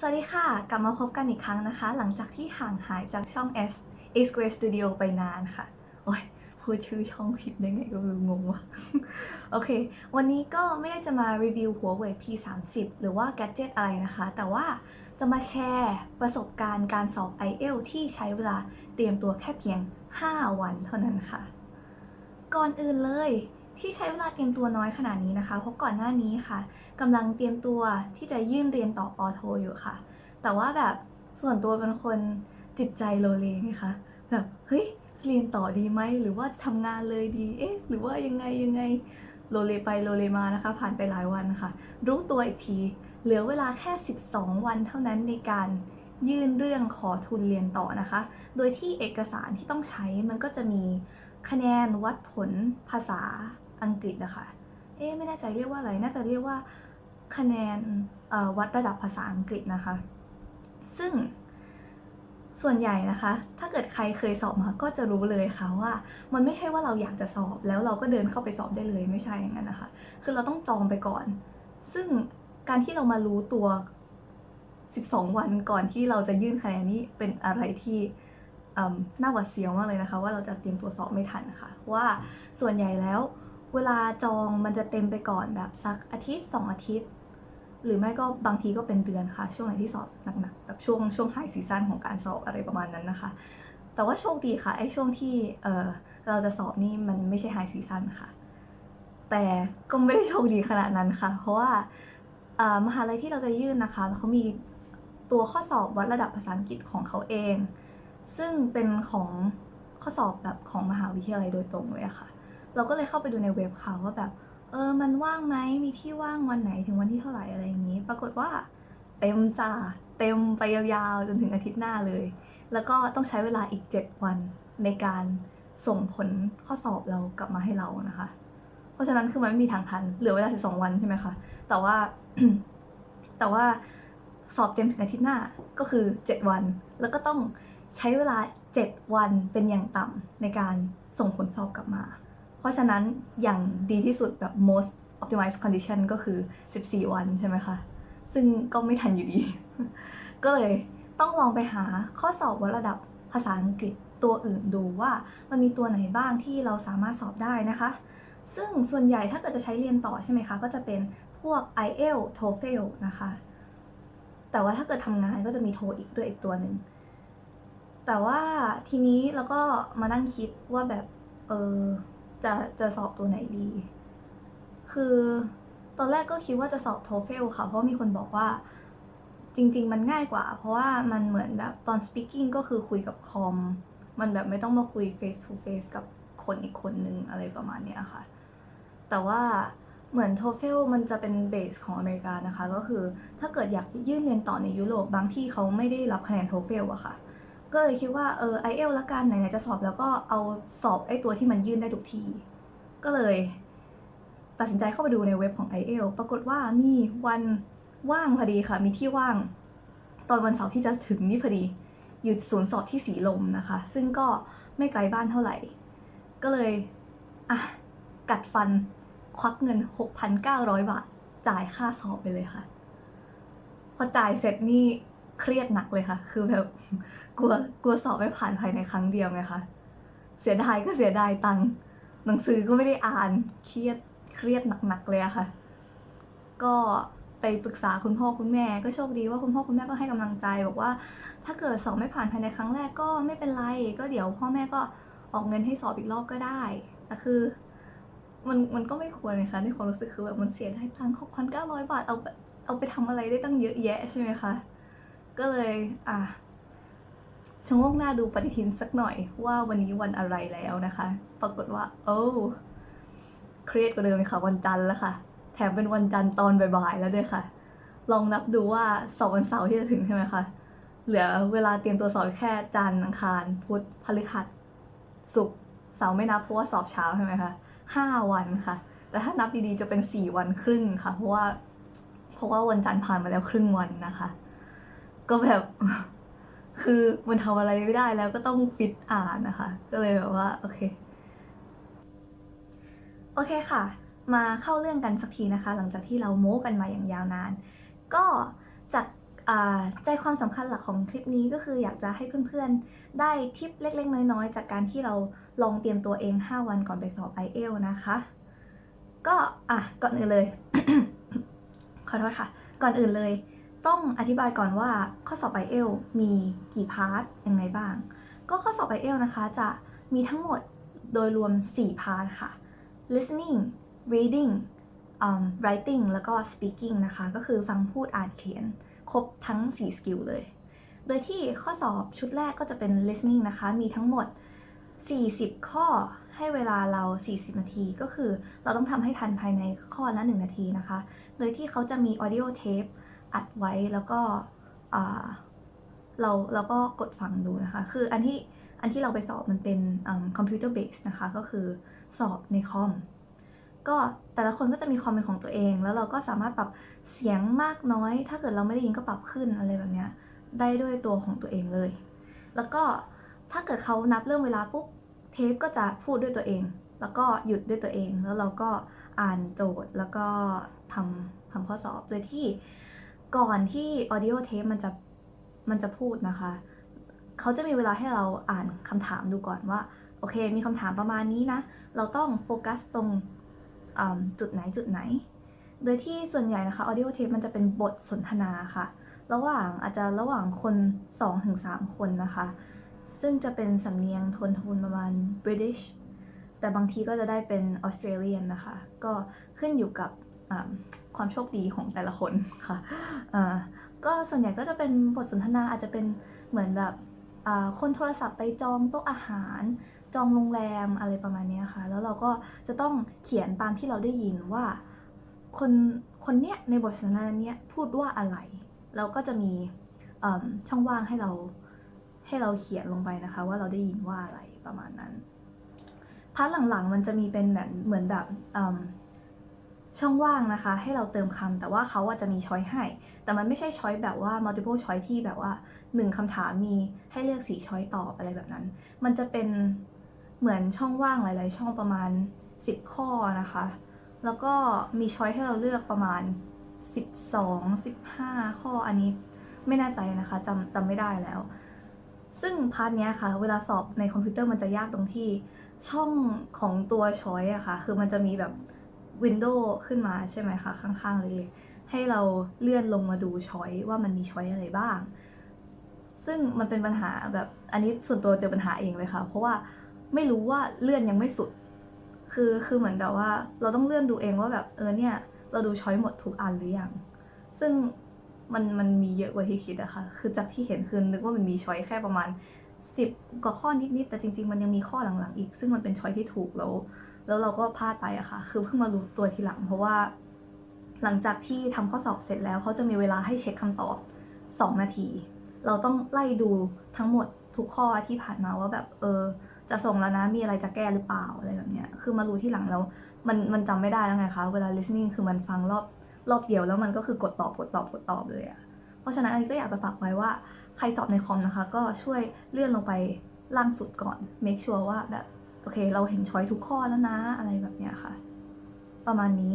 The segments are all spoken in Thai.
สวัสดีค่ะ กลับมาพบกันอีกครั้งนะคะ หลังจากที่ห่างหายจากช่อง S A Square Studio ไปนานค่ะ โอ้ยพูดชื่อช่องผิดได้ไงก็รู้งงว่ะ โอเค วันนี้ก็ไม่ได้จะมารีวิวหัวเว่ย P30 หรือว่าแกดเจิตอะไรนะคะ แต่ว่าจะมาแชร์ประสบการณ์การสอบ i e l t ที่ใช้เวลาเตรียมตัวแค่เพียง 5 วันเท่านั้นค่ะ ก่อนอื่นเลย ที่ใช้เวลาเตรียมตัวน้อยขนาดนี้นะคะเพราะก่อนหน้านี้ค่ะกำลังเตรียมตัวที่จะยื่นเรียนต่อปอโทอยู่ค่ะ แต่ว่าแบบส่วนตัวเป็นคนจิตใจโลเลไงคะแบบเฮ้ยจะเรียนต่อดีไหมหรือว่าจะทำงานเลยดีเอ๊ะหรือว่ายังไงยังไงโลเลไปโลเลมานะคะ ผ่านไปหลายวันค่ะรู้ตัวอีกที เหลือเวลาแค่ 12 วันเท่านั้นในการยื่นเรื่องขอทุนเรียนต่อนะคะ โดยที่เอกสารที่ต้องใช้มันก็จะมีคะแนนวัดผลภาษา อังกฤษนะคะ เอ๊ไม่แน่ใจเรียกว่าอะไร น่าจะเรียกว่าคะแนนวัดระดับภาษาอังกฤษนะคะ ซึ่งส่วนใหญ่นะคะ ถ้าเกิดใครเคยสอบมาก็จะรู้เลยค่ะว่า มันไม่ใช่ว่าเราอยากจะสอบแล้วเราก็เดินเข้าไปสอบได้เลยไม่ใช่อย่างนั้นนะคะ คือเราต้องจองไปก่อน ซึ่งการที่เรามารู้ตัว 12 วันก่อนที่เราจะยื่นคะแนนนี้เป็นอะไรที่น่าหวาดเสียวมากเลยนะคะ ว่าเราจะเตรียมตัวสอบไม่ทันนะคะเพราะว่าส่วนใหญ่แล้ว เวลาจองมันจะเต็มไปก่อนแบบสักอาทิตย์สองอาทิตย์ หรือไม่ก็บางทีก็เป็นเดือนค่ะ ช่วงไหนที่สอบหนักๆแบบช่วงช่วงไฮซีซั่นของการสอบอะไรประมาณนั้นนะคะ แต่ว่าโชคดีค่ะไอ้ช่วงที่เออเราจะสอบนี่มันไม่ใช่ไฮซีซั่นค่ะ แต่ก็ไม่ได้โชคดีขนาดนั้นค่ะ เพราะว่าออมหาลัยที่เราจะยื่นนะคะเขามีตัวข้อสอบวัดระดับภาษาอังกฤษของเขาเอง ซึ่งเป็นของข้อสอบแบบของมหาวิทยาลัยโดยตรงเลยค่ะ เราก็เลยเข้าไปดูในเว็บเขาว่าแบบเออมันว่างไหมมีที่ว่างวันไหนถึงวันที่เท่าไหร่อะไรอย่างนี้ ปรากฏว่าเต็มจ้าเต็มไปยาวๆจนถึงอาทิตย์หน้าเลย แล้วก็ต้องใช้เวลาอีก 7 วันในการส่งผลข้อสอบเรากลับมาให้เรานะคะ เพราะฉะนั้นคือมันไม่มีทางทันเหลือเวลา 12 วันใช่ไหมคะแต่ว่าแต่ว่าสอบเต็มถึงอาทิตย์หน้าก็คือ 7 วัน แล้วก็ต้องใช้เวลา 7 วันเป็นอย่างต่ำในการส่งผลสอบกลับมา ราะฉะนั้นอย่างดีที่สุดแบบ most optimized condition ก็คือ 14 วันใช่ไหมคะ ซึ่งก็ไม่ทันอยู่ดี ก็เลยต้องลองไปหาข้อสอบวัดระดับภาษาอังกฤษตัวอื่นดูว่ามันมีตัวไหนบ้างที่เราสามารถสอบได้นะคะ ซึ่งส่วนใหญ่ถ้าเกิดจะใช้เรียนต่อใช่ไหมคะ ก็จะเป็นพวก IELTS TOEFL นะคะ แต่ว่าถ้าเกิดทำงานก็จะมีโทอีกด้วยอีกตัวหนึ่ง แต่ว่าทีนี้เราก็มานั่งคิดว่าแบบ เออ จะจะสอบตัวไหนดี คือตอนแรกก็คิดว่าจะสอบโทเฟลค่ะ เพราะมีคนบอกว่าจริง ๆ มันง่ายกว่า เพราะว่ามันเหมือนแบบตอน speaking ก็คือคุยกับคอม มันแบบไม่ต้องมาคุย face to face กับคนอีกคนนึงอะไรประมาณเนี้ยค่ะ แต่ว่าเหมือน TOEFL มันจะเป็นเบสของอเมริกานะคะ ก็คือถ้าเกิดอยากยื่นเรียนต่อในยุโรปบางที่เขาไม่ได้รับคะแนน TOEFL อะค่ะ ก็เลยคิดว่าเออ IELTS ละกันไหนๆจะสอบแล้วก็เอาสอบไอตัวที่มันยื่นได้ทุกทีก็เลย ตัดสินใจเข้าไปดูในเว็บของ IELTS ปรากฏว่ามีวันว่างพอดีค่ะ มีที่ว่าง ตอนวันเสาร์ที่จะถึงนี่พอดี อยู่ศูนย์สอบที่สีลมนะคะ ซึ่งก็ไม่ไกลบ้านเท่าไหร่ ก็เลยอะกัดฟันควักเงิน 6,900 บาท จ่ายค่าสอบไปเลยค่ะ พอจ่ายเสร็จนี่ เครียดหนักเลยค่ะ คือแบบกลัวกลัวสอบไม่ผ่านภายในครั้งเดียวไงคะเสียดายก็เสียดายตังค์หนังสือก็ไม่ได้อ่านเครียดเครียดหนักๆเลยอะค่ะ ก็ไปปรึกษาคุณพ่อคุณแม่ ก็โชคดีว่าคุณพ่อคุณแม่ก็ให้กำลังใจ บอกว่า ถ้าเกิดสอบไม่ผ่านภายในครั้งแรกก็ไม่เป็นไร ก็เดี๋ยวพ่อแม่ก็ออกเงินให้สอบอีกรอบก็ได้แต่คือมันมันก็ไม่ควรนะคะในความรู้สึกคือแบบมันเสียดายตังค์หกพันเก้าร้อยบาทเอาเอาไปทำอะไรได้ตั้งเยอะแยะใช่ไหมคะ ก็เลยอะชะโงหน้าดูปฏิทินสักหน่อยว่าวันนี้วันอะไรแล้วนะคะ ปรากฏว่า โอ้เครียดกว่าเดิมเลยค่ะวันจันทร์แล้วค่ะ แถมเป็นวันจันทร์ตอนบ่ายๆแล้วด้วยค่ะ ลองนับดูว่าสอบวันเสาร์ที่จะถึงใช่ไหมคะเหลือเวลาเตรียมตัวสอบแค่จันทร์อังคาร พุธพฤหัสศุกร์เสาร์ไม่นับเพราะว่าสอบเช้าใช่ไหมคะห้าวันค่ะ แต่ถ้านับดีๆจะเป็นสี่วันครึ่งค่ะ เพราะว่า เพราะว่าวันจันทร์ผ่านมาแล้วครึ่งวันนะคะ ก็แบบ คือมันทำอะไรไม่ได้แล้วก็ต้องฟิตอ่านนะคะ ก็เลยแบบว่าโอเค โอเคค่ะ มาเข้าเรื่องกันสักทีนะคะ หลังจากที่เราโม้กันมาอย่างยาวนาน ก็จากใจความสำคัญหลักของคลิปนี้ก็คืออยากจะให้เพื่อนๆ ได้ทิปเล็ก ๆ น้อยๆ จากการที่เราลองเตรียมตัวเอง 5 วันก่อนไปสอบ i อ l นะคะ ก็อะก่อนอื่นเลย ขอโทษค่ะ ก่อนอื่นเลย ต้องอธิบายก่อนว่าข้อสอบ i อ l มีกี่พาร์ทยังไงบ้าง ก็ข้อสอบ i อ l นะคะจะมีทั้งหมดโดยรวม 4 พาร์ทค่ะ listening reading um, writing แล้วก็ speaking นะคะ ก็คือฟังพูดอ่านเขียน ครบทั้ง 4 สกิลเลย โดยที่ข้อสอบชุดแรกก็จะเป็น listening นะคะ มีทั้งหมด 40 ข้อให้เวลาเรา 40 นาที ก็คือเราต้องทำให้ทันภายในข้อละ 1 นาทีนะคะ โดยที่เขาจะมี audio tape อัดไว้แล้วก็เราเราก็กดฟังดูนะคะ คืออันที่อันที่เราไปสอบมันเป็นคอมพิวเตอร์เบสนะคะ ก็คือสอบในคอม ก็แต่ละคนก็จะมีคอมเป็นของตัวเอง แล้วเราก็สามารถปรับเสียงมากน้อย ถ้าเกิดเราไม่ได้ยินก็ปรับขึ้นอะไรแบบเนี้ยได้ด้วยตัวของตัวเองเลย แล้วก็ถ้าเกิดเขานับเริ่มเวลาปุ๊บเทปก็จะพูดด้วยตัวเอง แล้วก็หยุดด้วยตัวเอง แล้วเราก็อ่านโจทย์แล้วก็ทำทำข้อสอบโดยที่ ก่อนที่ audio tape มันจะมันจะพูดนะคะ เขาจะมีเวลาให้เราอ่านคำถามดูก่อนว่า โอเค มีคำถามประมาณนี้นะ เราต้องโฟกัสตรงจุดไหนจุดไหน โดยที่ส่วนใหญ่นะคะ audio tape มันจะเป็นบทสนทนาค่ะ ระหว่างอาจจะระหว่างคน 2-3 คนนะคะ ซึ่งจะเป็นสำเนียงโทนโทนประมาณ British แต่บางทีก็จะได้เป็น Australian นะคะ ก็ขึ้นอยู่กับ ความโชคดีของแต่ละคนค่ะก็ส่วนใหญ่ก็จะเป็นบทสนทนาอาจจะเป็นเหมือนแบบคนโทรศัพท์ไปจองโต๊ะอาหาร จองโรงแรมอะไรประมาณนี้ค่ะ แล้วเราก็จะต้องเขียนตามที่เราได้ยินว่าคนคนเนี้ยในบทสนทนาเนี้ยพูดว่าอะไร เราก็จะมีช่องว่างให้เราให้เราเขียนลงไปนะคะ ว่าเราได้ยินว่าอะไรประมาณนั้นพาร์ทหลังๆมันจะมีเป็นเหมือนแบบ ช่องว่างนะคะ ให้เราเติมคำแต่ว่าเขาอาจจะมีช้อยให้ แต่มันไม่ใช่ช้อยแบบว่า multiple choice ที่แบบว่าหนึ่งคำถามมีให้เลือกสีช้อยตอบอะไรแบบนั้น มันจะเป็นเหมือนช่องว่างหลาย ๆ ช่องประมาณ 10 ข้อนะคะ แล้วก็มีช้อยให้เราเลือกประมาณ 12 15 ข้ออันนี้ไม่แน่ใจนะคะจำจำไม่ได้แล้ว ซึ่งพาร์ทนี้ค่ะ เวลาสอบในคอมพิวเตอร์มันจะยากตรงที่ช่องของตัวช้อยอะค่ะ คือมันจะมีแบบ วินโดว์ขึ้นมาใช่ไหมคะข้างๆเล็กๆให้เราเลื่อนลงมาดูช้อยว่ามันมีช้อยอะไรบ้าง ซึ่งมันเป็นปัญหาแบบอันนี้ส่วนตัวเจอปัญหาเองเลยค่ะ เพราะว่าไม่รู้ว่าเลื่อนยังไม่สุด คือคือเหมือนแบบว่าเราต้องเลื่อนดูเองว่าแบบเออเนี่ยเราดูช้อยหมดทุกอันหรือยัง ซึ่งมันมันมีเยอะกว่าที่คิดอะค่ะ คือจากที่เห็นคือนึกว่ามันมีช้อยแค่ประมาณสิบกว่าข้อนิดๆแต่จริง ๆ มันยังมีข้อหลังๆอีก ซึ่งมันเป็นช้อยที่ถูกแล้ว แล้วเราก็พลาดไปอะค่ะ คือเพิ่งมารู้ตัวทีหลัง เพราะว่า หลังจากที่ทำข้อสอบเสร็จแล้วเขาจะมีเวลาให้เช็คคำตอบ 2 นาที เราต้องไล่ดูทั้งหมดทุกข้อที่ผ่านมาว่าแบบเออจะส่งแล้วนะมีอะไรจะแก้หรือเปล่าอะไรแบบเนี้ย คือมารู้ที่หลังแล้วมันมันจำไม่ได้แล้วไงคะ เวลา listening คือมันฟังรอบรอบเดียวแล้วมันก็คือกดตอบกดตอบกดตอบเลยอะเพราะฉะนั้นอันนี้ก็อยากจะฝากไว้ว่าใครสอบในคอมนะคะ ก็ช่วยเลื่อนลงไปล่างสุดก่อน make sure ว่าแบบ โอเค เราเห็นช้อยทุกข้อแล้วนะอะไรแบบเนี้ยค่ะ ประมาณนี้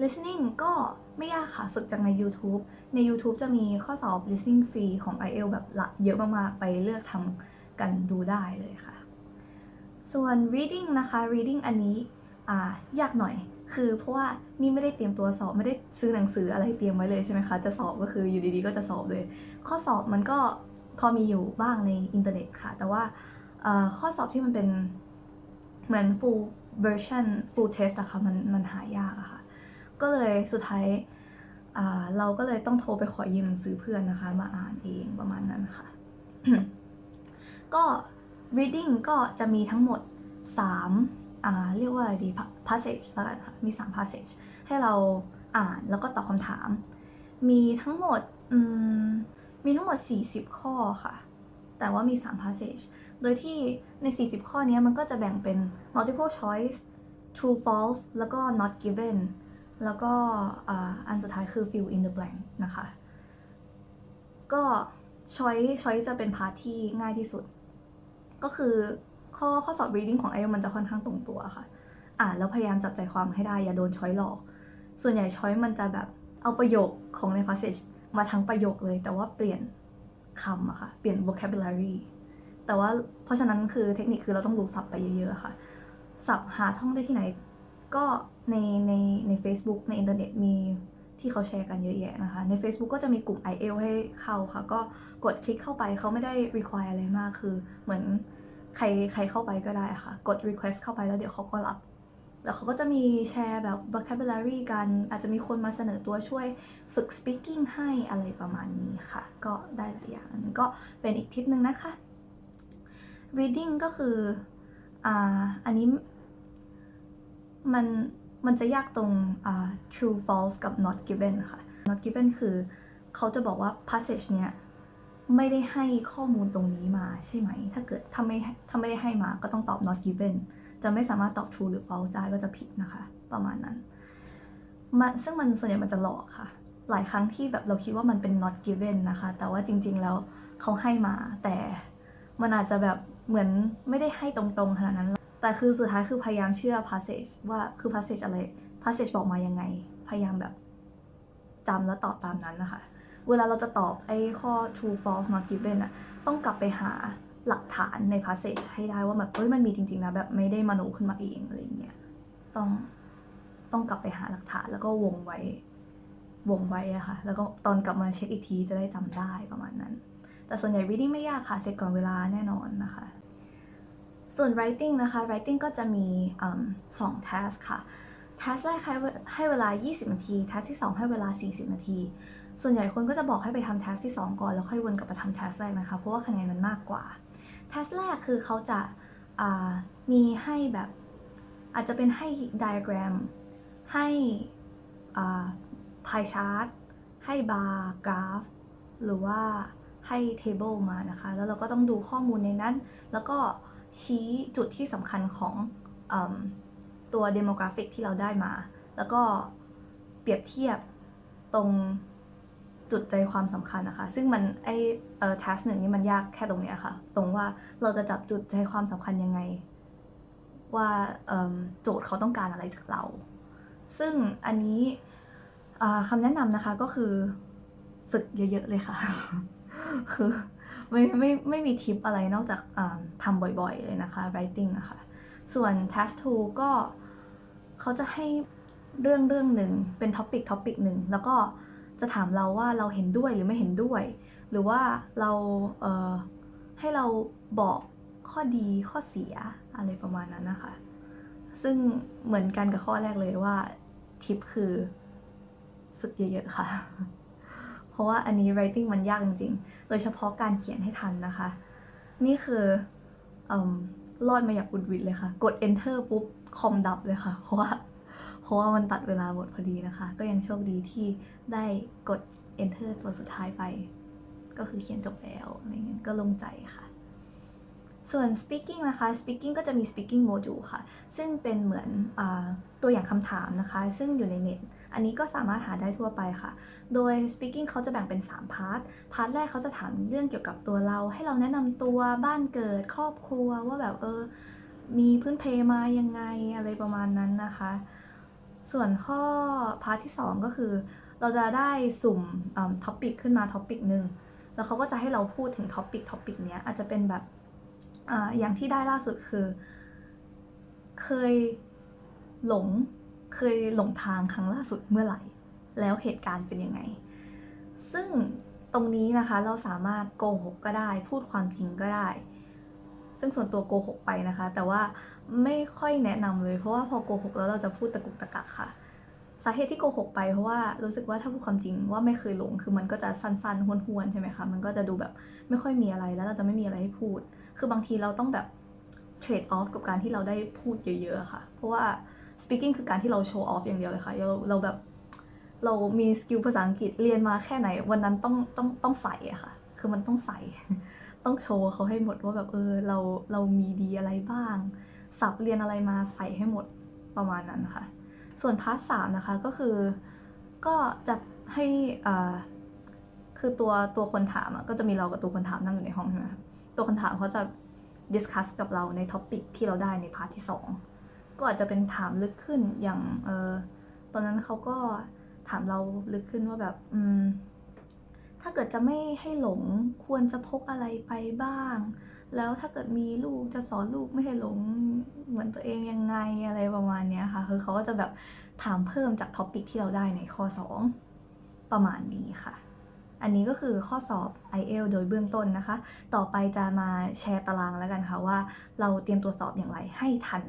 listening ก็ไม่ยากค่ะ ฝึกจากใน YouTube ใน YouTube จะมีข้อสอบ listening ฟรีของ IELTS แบบละเยอะมากๆ ไปเลือกทำกันดูได้เลยค่ะ ส่วน reading นะคะ reading อันนี้อ่ายากหน่อย คือเพราะว่านี่ไม่ได้เตรียมตัวสอบไม่ได้ซื้อหนังสืออะไรเตรียมไว้เลยใช่ไหมคะ จะสอบก็คืออยู่ดีๆ ก็จะสอบเลย ข้อสอบมันก็พอมีอยู่บ้างในอินเทอร์เน็ตค่ะ แต่ว่า ข้อสอบที่มันเป็นเหมือน full version full test อะค่ะมันมันหายากอะค่ะ ก็เลยสุดท้ายเราก็เลยต้องโทรไปขอยืมหนังสือเพื่อนนะคะ มาอ่านเองประมาณนั้นค่ะ ก็ reading ก็จะมีทั้งหมด3าเรียกว่าอะไรดี passage แล้วกันค่ะมี 3 passage ให้เราอ่านแล้วก็ตอบคำถาม มีทั้งหมดมมีทั้งหมด 40 ข้อค่ะ แต่ว่ามี 3 passage โดยที่ใน 40 ข้อนี้มันก็จะแบ่งเป็น multiple choice true false แล้วก็ not given แล้วก็อันสุดท้ายคือ fill in the blank นะคะ ก็ช้อยช้อยจะเป็นพาร์ทที่ง่ายที่สุด ก็คือข้อข้อสอบ reading ของ i อ l มันจะค่อนข้างตรงตัวค่ะ อ่านแล้วพยายามจับใจความให้ได้ อย่าโดนช้อยหลอก ส่วนใหญ่ช้อยมันจะแบบเอาประโยคของใน passage มาทั้งประโยคเลย แต่ว่าเปลี่ยนคำอะค่ะ เปลี่ยน vocabulary แต่ว่าเพราะฉะนั้นคือเทคนิคคือเราต้องรู้ศัพท์ไปเยอะๆค่ะศัพท์หาท่องได้ที่ไหน ก็ในในใน Facebook ในอินเทอร์เน็ตมีที่เขาแชร์กันเยอะแยะนะคะ ใน Facebook ก็จะมีกลุ่ม i อ l ให้เข้าค่ะ ก็กดคลิกเข้าไปเขาไม่ได้ require อะไรมากคือเหมือนใครใครเข้าไปก็ได้ค่ะ กด request เข้าไปแล้วเดี๋ยวเขาก็รับ แล้วเขาก็จะมีแชร์แบบ vocabulary กัน อาจจะมีคนมาเสนอตัวช่วยฝึก speaking ให้อะไรประมาณนี้ค่ะ ก็ได้หลายอย่างอันนี้ก็เป็นอีกทิปหนึ่งนะคะ reading ก็คืออ่าอันนี้มันมันจะยากตรงอ่า true false กับ not given ค่ะ not given คือเขาจะบอกว่า passage เนี้ยไม่ได้ให้ข้อมูลตรงนี้มาใช่ไหม ถ้าเกิดถ้าไม่ถ้าไม่ได้ให้มาก็ต้องตอบ not given จะไม่สามารถตอบ true หรือ false ได้ก็จะผิดนะคะ ประมาณนั้นมันซึ่งมันส่วนใหญ่มันจะหลอกค่ะ หลายครั้งที่แบบเราคิดว่ามันเป็น not given นะคะ แต่ว่าจริงๆแล้วเขาให้มา แต่มันอาจจะแบบ เหมือนไม่ได้ให้ตรงๆขนาดนั้น แต่คือสุดท้ายคือพยายามเชื่อ passage ว่าคือ passage อะไร passage บอกมายังไง พยายามแบบจำแล้วตอบตามนั้นนะคะ เวลาเราจะตอบไอ้ข้อ true false not given อะต้องกลับไปหาหลักฐานใน passage ให้ได้ว่าแบบเอ้ยมันมีจริงๆนะแบบไม่ได้มโนขึ้นมาเองอะไรเงี้ย ต้องต้องกลับไปหาหลักฐานแล้วก็วงไว้ วงไว้อะค่ะ แล้วก็ตอนกลับมาเช็คอีกทีจะได้จำได้ประมาณนั้น แต่ส่วนใหญ่ reading ไม่ยากค่ะ เสร็จก่อนเวลาแน่นอนนะคะ ส่วน writing นะคะ writing ก็จะมีอสอง task ค่ะ task แรกให้เวให้เวลา 20 นาที task ที่ 2 ให้เวลา 40 นาที ส่วนใหญ่คนก็จะบอกให้ไปทำ task ที่ 2 ก่อน แล้วค่อยวนกลับมาทำ task แรกนะคะ เพราะว่าคะแนนมันมากกว่า task แรกคือเขาจะามีให้แบบอาจจะเป็นให้ diagram ให้ pie chart ให้ bar graph หรือว่าให้ table มานะคะ แล้วเราก็ต้องดูข้อมูลในนั้น แล้วก็ ชี้จุดที่สำคัญของอตัว demographic ที่เราได้มา แล้วก็เปรียบเทียบตรงจุดใจความสำคัญนะคะ ซึ่งมันไอเอ่อ task หนึ่งนี่มันยากแค่ตรงเนี้ยค่ะ ตรงว่าเราจะจับจุดใจความสำคัญยังไง ว่าโจทย์เขาต้องการอะไรจากเรา ซึ่งอันนี้คำแนะนำนะคะก็คือฝึกเยอะๆเลยค่ะ คือ ไม่ไม่ไม่มีทิปอะไรนอกจากทำบ่อยๆเลยนะคะ writing นะคะ ส่วน task 2ก็เขาจะให้เรื่องเรื่องหนึ่งเป็น topic topic หนึ่งแล้วก็จะถามเราว่าเราเห็นด้วยหรือไม่เห็นด้วย หรือว่าเราเให้เราบอกข้อดีข้อเสียอะไรประมาณนั้นนะคะ ซึ่งเหมือนกันกับข้อแรกเลยว่าทิปคือฝึกเยอะๆค่ะ เพราะว่าอันนี้ writing มันยากจริงๆ โดยเฉพาะการเขียนให้ทันนะคะ นี่คืออรอดมาอย่างอุดวิดเลยค่ะ กด enter ปุ๊บ คอมดับเลยค่ะ เพราะว่า เพราะว่ามันตัดเวลาหมดพอดีนะคะ ก็ยังโชคดีที่ได้กด enter ตัวสุดท้ายไป ก็คือเขียนจบแล้วอะไรเงี้ยก็ลงใจค่ะ ส่วน speaking นะคะ speaking ก็จะมี speaking module ค่ะ ซึ่งเป็นเหมือนอตัวอย่างคำถามนะคะ ซึ่งอยู่ในเน็ต อันนี้ก็สามารถหาได้ทั่วไปค่ะ โดย speaking เขาจะแบ่งเป็น 3 พาร์ท พาร์ทแรกเขาจะถามเรื่องเกี่ยวกับตัวเรา ให้เราแนะนำตัวบ้านเกิดครอบครัวว่าแบบเออ มีพื้นเพมายังไงอะไรประมาณนั้นนะคะ ส่วนข้อพาร์ทที่ 2 ก็คือ เราจะได้สุ่มท็อปิกขึ้นมาท็อปิกหนึ่งแล้วเขาก็จะให้เราพูดถึงท็อปิกท็อปิกเนี้ยอาจจะเป็นแบบอาอย่างที่ได้ล่าสุดคือ เคยหลง เคยหลงทางครั้งล่าสุดเมื่อไหร่ แล้วเหตุการณ์เป็นยังไง ซึ่งตรงนี้นะคะเราสามารถโกหกก็ได้ พูดความจริงก็ได้ ซึ่งส่วนตัวโกหกไปนะคะ แต่ว่าไม่ค่อยแนะนำเลย เพราะว่าพอโกหกแล้วเราจะพูดตะกุกตะกักค่ะ สาเหตุที่โกหกไปเพราะว่ารู้สึกว่าถ้าพูดความจริงว่าไม่เคยหลงคือมันก็จะสั้นๆห้วนๆใช่ไหมคะมันก็จะดูแบบไม่ค่อยมีอะไรแล้วเราจะไม่มีอะไรให้พูด คือบางทีเราต้องแบบเทรดออฟกับการที่เราได้พูดเยอะๆค่ะ เพราะว่า speaking คือการที่เราโชว์ออฟอย่างเดียวเลยค่ะ เราเราแบบเรามีสกิลภาษาอังกฤษเรียนมาแค่ไหน วันนั้นต้องต้องต้องใส่อะค่ะ คือมันต้องใส่ ต้องโชว์เขาให้หมดว่าแบบเออเราเรามีดีอะไรบ้างสับเรียนอะไรมาใส่ให้หมดประมาณนั้นค่ะ ส่วนพาร์ทสามนะคะก็คือก็จะให้อ่าคือตัวตัวคนถามอะก็จะมีเรากับตัวคนถามนั่งอยู่ในห้องใช่ไหมตัวคนถามเขาจะดิสคัสกับเราในท็อปิกที่เราได้ในพาร์ทที่สอง ก็อาจจะเป็นถามลึกขึ้นอย่างเออตอนนั้นเขาก็ถามเราลึกขึ้นว่าแบบอืมถ้าเกิดจะไม่ให้หลงควรจะพกอะไรไปบ้าง แล้วถ้าเกิดมีลูกจะสอนลูกไม่ให้หลงเหมือนตัวเองยังไงอะไรประมาณเนี้ยค่ะคือเขาก็จะแบบถามเพิ่มจากท็อปิกที่เราได้ในข้อ 2 ประมาณนี้ค่ะ อันนี้ก็คือข้อสอบ IEL โดยเบื้องต้นนะคะ ต่อไปจะมาแชร์ตารางแล้วกันค่ะว่า เราเตรียมตัวสอบอย่างไรให้ทัน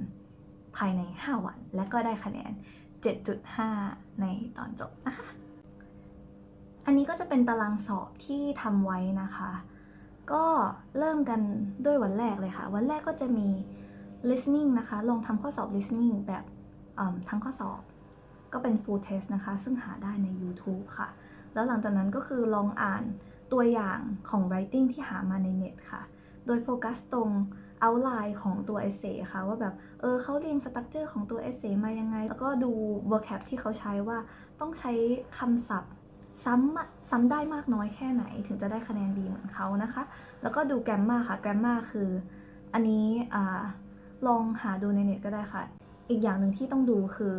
ภายใน 5 วัน และก็ได้คะแนน 7.5 ในตอนจบนะคะ อันนี้ก็จะเป็นตารางสอบที่ทำไว้นะคะ ก็เริ่มกันด้วยวันแรกเลยค่ะ วันแรกก็จะมี listening นะคะลองทำข้อสอบ listening แบบทั้งข้อสอบ ก็เป็น full test นะคะ ซึ่งหาได้ใน YouTube ค่ะ แล้วหลังจากนั้นก็คือลองอ่านตัวอย่างของ writing ที่หามาในเน็ตค่ะ โดยโฟกัสตรง outline ของตัว essay ค่ะว่าแบบเออเขาเรียง structure ของตัว essay มายังไง แล้วก็ดู vocab ที่เขาใช้ว่าต้องใช้คำศัพท์ซ้ำซ้ำได้มากน้อยแค่ไหน ถึงจะได้คะแนนดีเหมือนเขานะคะ แล้วก็ดู grammar ค่ะ grammar คืออันนี้อ่าลองหาดูในเน็ตก็ได้ค่ะ อีกอย่างหนึ่งที่ต้องดูคือ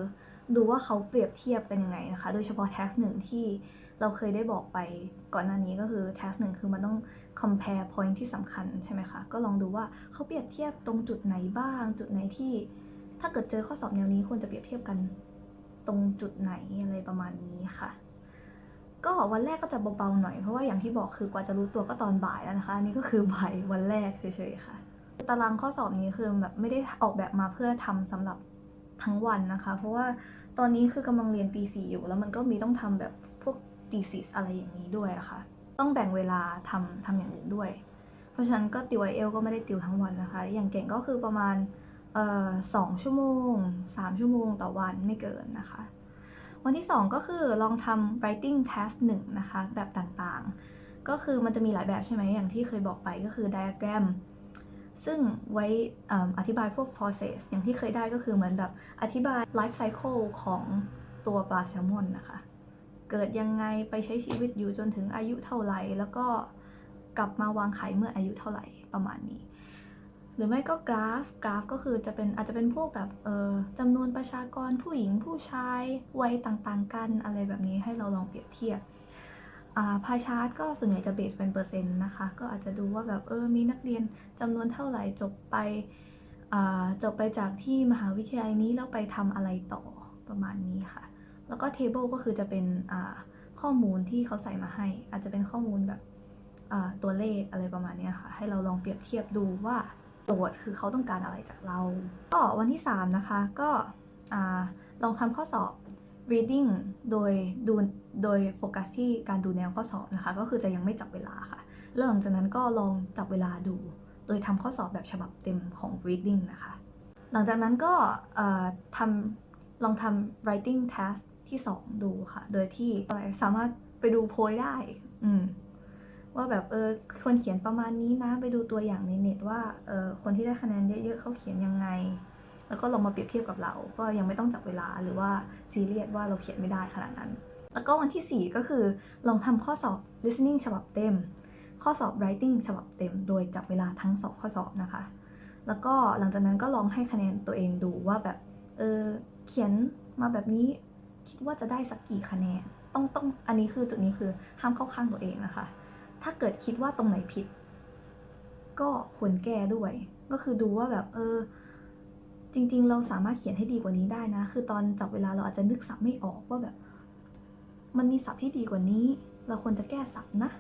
ดูว่าเขาเปรียบเทียบกันยังไงนะคะ โดยเฉพาะ task หนึ่งที่ เราเคยได้บอกไปก่อนหน้านี้ก็คือ task หนึ่งคือมันต้อง compare point ที่สำคัญใช่ไหมคะ ก็ลองดูว่าเขาเปรียบเทียบตรงจุดไหนบ้าง จุดไหนที่ ถ้าเกิดเจอข้อสอบแนวนี้ควรจะเปรียบเทียบกันตรงจุดไหนอะไรประมาณนี้ค่ะ ก็วันแรกก็จะเบาๆหน่อยเพราะว่าอย่างที่บอกคือกว่าจะรู้ตัวก็ตอนบ่ายแล้วนะคะอันนี้ก็คือบ่ายวันแรกเฉยๆค่ะ ตารางข้อสอบนี้คือแบบไม่ได้ออกแบบมาเพื่อทำสำหรับทั้งวันนะคะ เพราะว่าตอนนี้คือกำลังเรียนปี4อยู่ แล้วมันก็มีต้องทำแบบ thesis อะไรอย่างนี้ด้วยอะค่ะ ต้องแบ่งเวลาทำทำอย่างอื่นด้วย เพราะฉะนั้นก็ติวไอเอลก็ไม่ได้ติวทั้งวันนะคะ อย่างเก่งก็คือประมาณสองชั่วโมงสามชั่วโมงต่อวันไม่เกินนะคะ วันที่ 2 ก็คือลองทำ writing task 1 นะคะ แบบต่างๆ ก็คือมันจะมีหลายแบบใช่ไหมอย่างที่เคยบอกไปก็คือ diagram ซึ่งไว้ออธิบายพวก process อย่างที่เคยได้ก็คือเหมือนแบบอธิบาย life cycle ของตัวปลาแซลมอนนะคะ เกิดยังไงไปใช้ชีวิตอยู่จนถึงอายุเท่าไหร่ แล้วก็กลับมาวางไข่เมื่ออายุเท่าไหร่ประมาณนี้ หรือไม่ก็กราฟกราฟก็คือจะเป็นอาจจะเป็นพวกแบบเออจำนวนประชากรผู้หญิงผู้ชายวัยต่างๆกันอะไรแบบนี้ให้เราลองเปรียบเทียบอ่าพายชาร์ตก็ส่วนใหญ่จะเบสเป็นเปอร์เซ็นต์นะคะ ก็อาจจะดูว่าแบบเออมีนักเรียนจำนวนเท่าไหร่จบไปอ่าจบไปจากที่มหาวิทยาลัยนี้แล้วไปทำอะไรต่อประมาณนี้ค่ะ แล้วก็เทเบิลก็คือจะเป็นข้อมูลที่เขาใส่มาให้ อาจจะเป็นข้อมูลแบบตัวเลขอะไรประมาณนี้ค่ะ ให้เราลองเปรียบเทียบดูว่าโจทย์คือเขาต้องการอะไรจากเรา ก็วันที่ 3 นะคะ ก็ลองทำข้อสอบ reading โดยดูโดยโฟกัสที่การดูแนวข้อสอบนะคะ ก็คือจะยังไม่จับเวลาค่ะ แล้วหลังจากนั้นก็ลองจับเวลาดู โดยทำข้อสอบแบบฉบับเต็มของ reading นะคะ หลังจากนั้นก็ทำลองทำ writing task ที่2ดูค่ะ โดยที่สามารถไปดูโพยได้ อืมว่าแบบเออควรเขียนประมาณนี้นะ ไปดูตัวอย่างในเน็ตว่าเออคนที่ได้คะแนนเยอะๆเขาเขียนยังไง แล้วก็ลองมาเปรียบเทียบกับเรา ก็ยังไม่ต้องจับเวลาหรือว่าซีเรียสว่าเราเขียนไม่ได้ขนาดนั้น แล้วก็วันที่ 4 ก็คือลองทำข้อสอบ listening ฉบับเต็ม ข้อสอบ writing ฉบับเต็ม โดยจับเวลาทั้งสองข้อสอบนะคะ แล้วก็หลังจากนั้นก็ลองให้คะแนนตัวเองดูว่าแบบเออเขียนมาแบบนี้ คิดว่าจะได้สักกี่คะแนนต้องต้องอันนี้คือจุดนี้คือห้ามเข้าข้างตัวเองนะคะ ถ้าเกิดคิดว่าตรงไหนผิด ก็ควรแก้ด้วย ก็คือดูว่าแบบเออ จริง ๆ เราสามารถเขียนให้ดีกว่านี้ได้นะ คือตอนจับเวลาเราอาจจะนึกศัพท์ไม่ออกว่าแบบ มันมีศัพท์ที่ดีกว่านี้ เราควรจะแก้ศัพท์นะ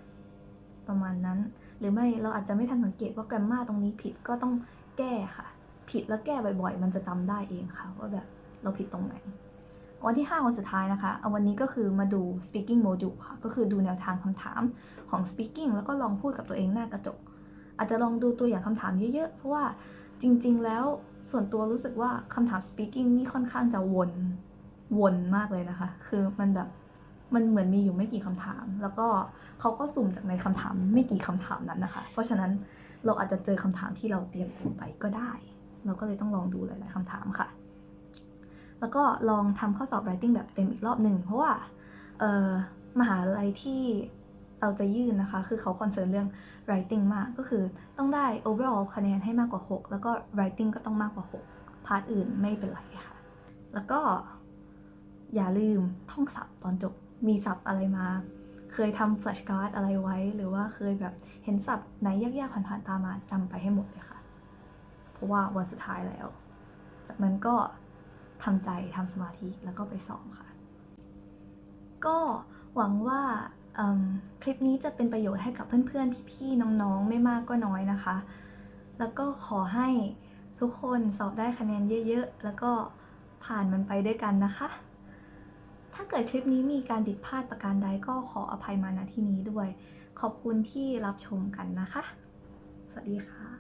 ประมาณนั้น หรือไม่เราอาจจะไม่ทันสังเกตว่า grammar ตรงนี้ผิดก็ต้องแก้ค่ะ ผิดแล้วแก้บ่อย ๆ มันจะจำได้เองค่ะว่าแบบเราผิดตรงไหน วันที่ 5 วันสุดท้ายนะคะ เอาวันนี้ก็คือมาดู speaking module ค่ะ ก็คือดูแนวทางคำถามของ speaking แล้วก็ลองพูดกับตัวเองหน้ากระจก อาจจะลองดูตัวอย่างคำถามเยอะๆ เพราะว่าจริงๆ แล้วส่วนตัวรู้สึกว่าคำถาม speaking นี่ค่อนข้างจะวน วนมากเลยนะคะ คือมันแบบ มันเหมือนมีอยู่ไม่กี่คำถาม แล้วก็เขาก็สุ่มจากในคำถามไม่กี่คำถามนั้นนะคะ เพราะฉะนั้นเราอาจจะเจอคำถามที่เราเตรียมไปก็ได้ เราก็เลยต้องลองดูหลาย ๆคำถามค่ะ แล้วก็ลองทำข้อสอบ writing แบบเต็มอีกรอบหนึ่งเพราะว่าเออมหาลัยที่เราจะยื่นนะคะ คือเขาคอนเซิร์นเรื่อง writing มาก ก็คือต้องได้ overall คะแนนให้มากกว่า 6 แล้วก็ writing ก็ต้องมากกว่า 6 พาร์ทอื่นไม่เป็นไรค่ะ แล้วก็อย่าลืมท่องศัพท์ตอนจบ มีศัพท์อะไรมา เคยทำแฟลชการ์ดอะไรไว้ หรือว่าเคยแบบเห็นศัพท์ไหนยากๆผ่านๆตามาจำไปให้หมดเลยค่ะ เพราะว่าวันสุดท้ายแล้ว จากนั้นก็ ทำใจทำสมาธิแล้วก็ไปซ้อมค่ะ ก็หวังว่าคลิปนี้จะเป็นประโยชน์ให้กับเพื่อนๆ พี่ๆ น้องๆ ไม่มากก็น้อยนะคะ แล้วก็ขอให้ทุกคนสอบได้คะแนนเยอะๆ แล้วก็ผ่านมันไปด้วยกันนะคะ ถ้าเกิดคลิปนี้มีการผิดพลาดประการใดก็ขออภัยมาณที่นี้ด้วย ขอบคุณที่รับชมกันนะคะ สวัสดีค่ะ